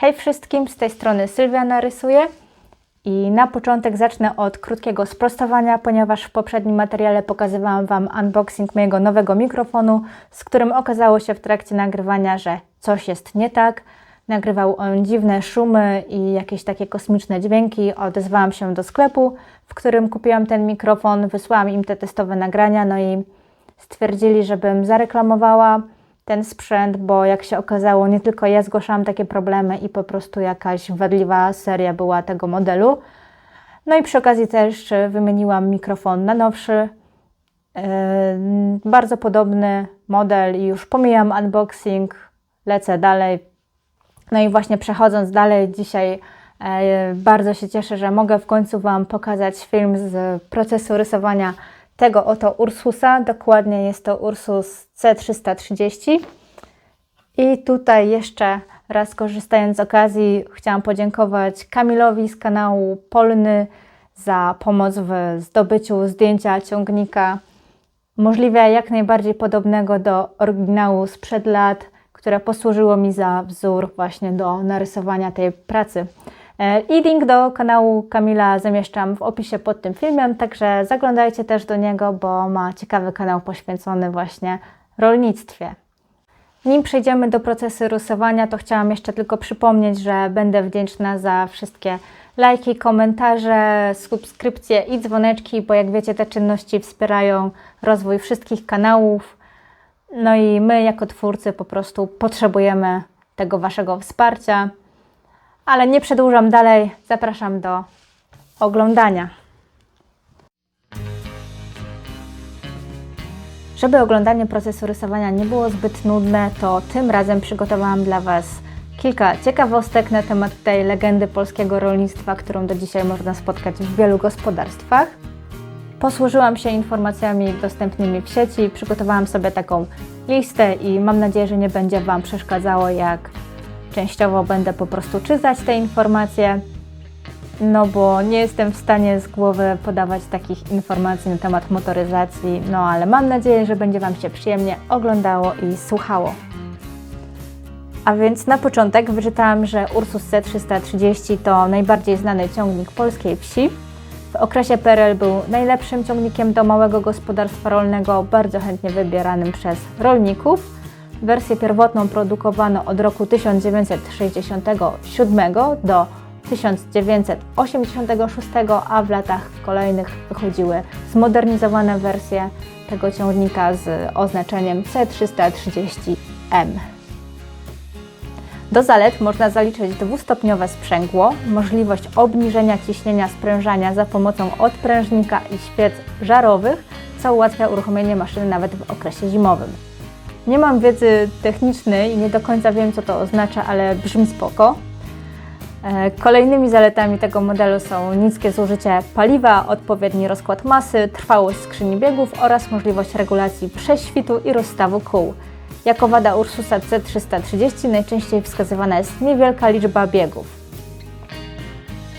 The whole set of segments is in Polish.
Hej wszystkim, z tej strony Sylwia narysuje i na początek zacznę od krótkiego sprostowania, ponieważ w poprzednim materiale pokazywałam Wam unboxing mojego nowego mikrofonu, z którym okazało się w trakcie nagrywania, że coś jest nie tak. Nagrywał on dziwne szumy i jakieś takie kosmiczne dźwięki. Odezwałam się do sklepu, w którym kupiłam ten mikrofon, wysłałam im te testowe nagrania, no i stwierdzili, żebym zareklamowała ten sprzęt, bo jak się okazało, nie tylko ja zgłaszałam takie problemy i po prostu jakaś wadliwa seria była tego modelu. No i przy okazji też wymieniłam mikrofon na nowszy, yy, bardzo podobny model i już pomijam unboxing, lecę dalej. No i właśnie przechodząc dalej, dzisiaj yy, bardzo się cieszę, że mogę w końcu Wam pokazać film z procesu rysowania tego oto Ursusa. Dokładnie jest to Ursus C330. I tutaj jeszcze raz korzystając z okazji chciałam podziękować Kamilowi z kanału Polny za pomoc w zdobyciu zdjęcia ciągnika możliwie jak najbardziej podobnego do oryginału sprzed lat, które posłużyło mi za wzór właśnie do narysowania tej pracy. E, I link do kanału Kamila zamieszczam w opisie pod tym filmem, także zaglądajcie też do niego, bo ma ciekawy kanał poświęcony właśnie rolnictwie. Nim przejdziemy do procesu rysowania, to chciałam jeszcze tylko przypomnieć, że będę wdzięczna za wszystkie lajki, komentarze, subskrypcje i dzwoneczki, bo jak wiecie, te czynności wspierają rozwój wszystkich kanałów. No i my, jako twórcy, po prostu potrzebujemy tego Waszego wsparcia. Ale nie przedłużam dalej, zapraszam do oglądania. Żeby oglądanie procesu rysowania nie było zbyt nudne, to tym razem przygotowałam dla Was kilka ciekawostek na temat tej legendy polskiego rolnictwa, którą do dzisiaj można spotkać w wielu gospodarstwach. Posłużyłam się informacjami dostępnymi w sieci, przygotowałam sobie taką listę i mam nadzieję, że nie będzie Wam przeszkadzało, jak częściowo będę po prostu czytać te informacje, no bo nie jestem w stanie z głowy podawać takich informacji na temat motoryzacji, no ale mam nadzieję, że będzie Wam się przyjemnie oglądało i słuchało. A więc na początek wyczytałam, że Ursus C330 to najbardziej znany ciągnik polskiej wsi. W okresie PRL był najlepszym ciągnikiem do małego gospodarstwa rolnego, bardzo chętnie wybieranym przez rolników. Wersję pierwotną produkowano od roku 1967 do 1986, a w latach kolejnych wychodziły zmodernizowane wersje tego ciągnika z oznaczeniem C330M. Do zalet można zaliczyć dwustopniowe sprzęgło, możliwość obniżenia ciśnienia sprężania za pomocą odprężnika i świec żarowych, co ułatwia uruchomienie maszyny nawet w okresie zimowym. Nie mam wiedzy technicznej i nie do końca wiem, co to oznacza, ale brzmi spoko. E, kolejnymi zaletami tego modelu są niskie zużycie paliwa, odpowiedni rozkład masy, trwałość skrzyni biegów oraz możliwość regulacji prześwitu i rozstawu kół. Jako wada Ursusa C330 najczęściej wskazywana jest niewielka liczba biegów.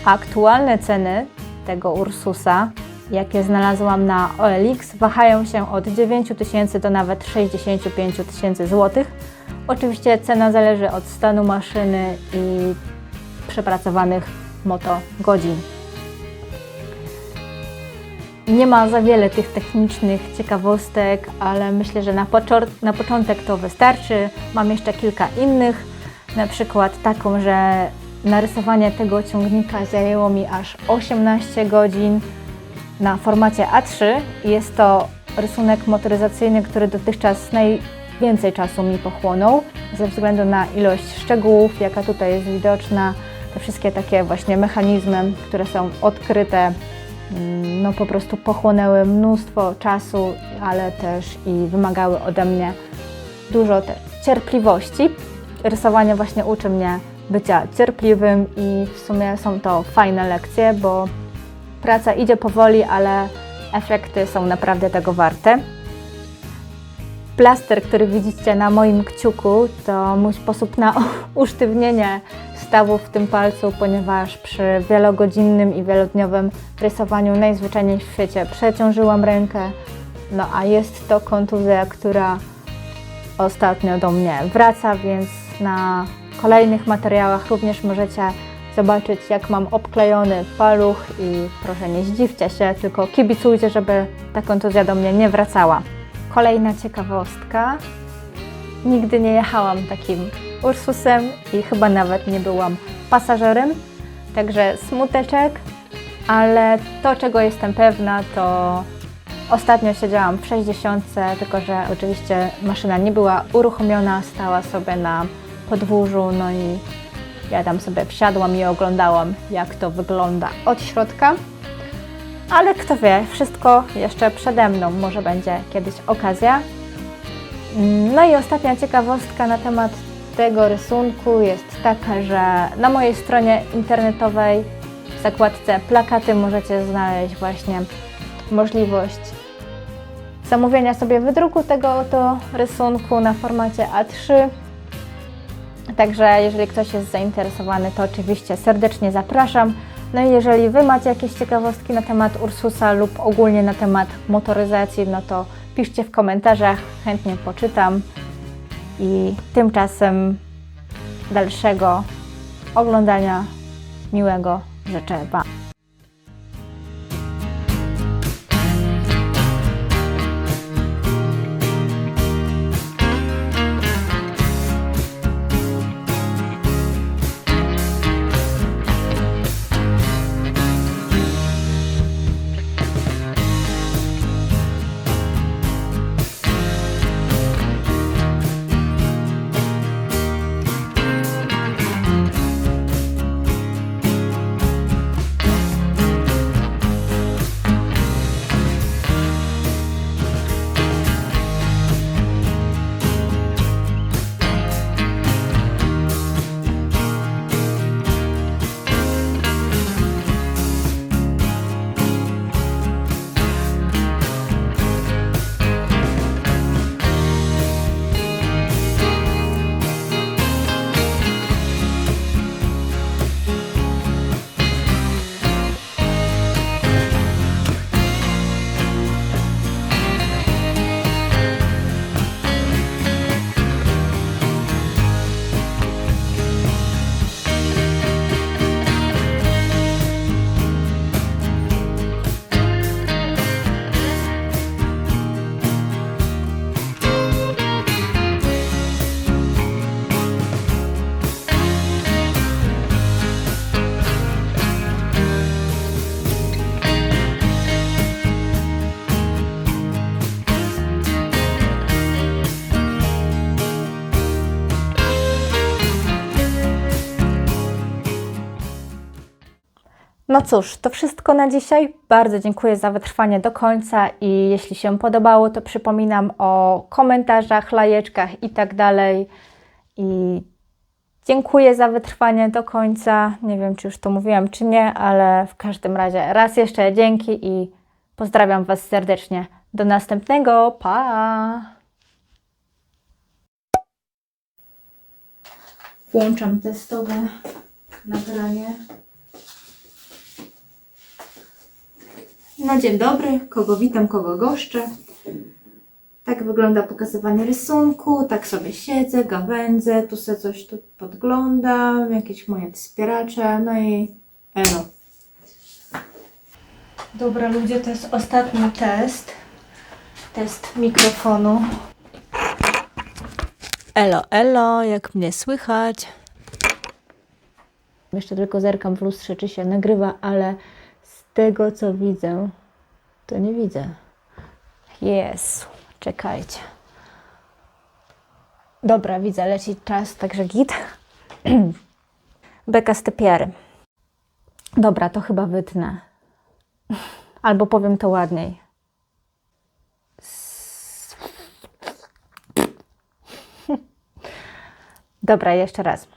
Aktualne ceny tego Ursusa jakie znalazłam na OLX, wahają się od 9 tysięcy do nawet 65 tysięcy złotych. Oczywiście cena zależy od stanu maszyny i przepracowanych motogodzin. Nie ma za wiele tych technicznych ciekawostek, ale myślę, że na, na początek to wystarczy. Mam jeszcze kilka innych, na przykład taką, że narysowanie tego ciągnika zajęło mi aż 18 godzin na formacie A3. Jest to rysunek motoryzacyjny, który dotychczas najwięcej czasu mi pochłonął ze względu na ilość szczegółów, jaka tutaj jest widoczna, te wszystkie takie właśnie mechanizmy, które są odkryte, mm, no po prostu pochłonęły mnóstwo czasu, ale też i wymagały ode mnie dużo cierpliwości. Rysowanie właśnie uczy mnie bycia cierpliwym i w sumie są to fajne lekcje, bo Praca idzie powoli, ale efekty są naprawdę tego warte. Plaster, który widzicie na moim kciuku, to mój sposób na usztywnienie stawów w tym palcu, ponieważ przy wielogodzinnym i wielodniowym rysowaniu najzwyczajniej w świecie przeciążyłam rękę. No a jest to kontuzja, która ostatnio do mnie wraca, więc na kolejnych materiałach również możecie zobaczyć, jak mam obklejony paluch i proszę nie zdziwcie się, tylko kibicujcie, żeby ta kontuzja do mnie nie wracała. Kolejna ciekawostka. Nigdy nie jechałam takim Ursusem i chyba nawet nie byłam pasażerem, także smuteczek, ale to, czego jestem pewna, to ostatnio siedziałam w 60, tylko że oczywiście maszyna nie była uruchomiona, stała sobie na podwórzu, no i ja tam sobie wsiadłam i oglądałam, jak to wygląda od środka. Ale kto wie, wszystko jeszcze przede mną, może będzie kiedyś okazja. No i ostatnia ciekawostka na temat tego rysunku jest taka, że na mojej stronie internetowej w zakładce plakaty możecie znaleźć właśnie możliwość zamówienia sobie wydruku tego oto rysunku na formacie A3. Także jeżeli ktoś jest zainteresowany, to oczywiście serdecznie zapraszam. No i jeżeli Wy macie jakieś ciekawostki na temat Ursusa lub ogólnie na temat motoryzacji, no to piszcie w komentarzach, chętnie poczytam. I tymczasem dalszego oglądania miłego życzę Wam. No cóż, to wszystko na dzisiaj. Bardzo dziękuję za wytrwanie do końca i jeśli się podobało, to przypominam o komentarzach, lajeczkach i tak dalej. I dziękuję za wytrwanie do końca. Nie wiem, czy już to mówiłam, czy nie, ale w każdym razie raz jeszcze dzięki i pozdrawiam Was serdecznie. Do następnego. Pa! Włączam testowe nagranie. No dzień dobry, kogo witam, kogo goszczę. Tak wygląda pokazywanie rysunku, tak sobie siedzę, gawędzę, tu sobie coś tu podglądam, jakieś moje wspieracze, no i elo. Dobra ludzie, to jest ostatni test. Test mikrofonu. Elo, elo, jak mnie słychać? Jeszcze tylko zerkam w lustrze, czy się nagrywa, ale tego co widzę, to nie widzę. Jezu, czekajcie. Dobra, widzę, leci czas, także git. Beka z. Dobra, to chyba wytnę. Albo powiem to ładniej. Dobra, jeszcze raz.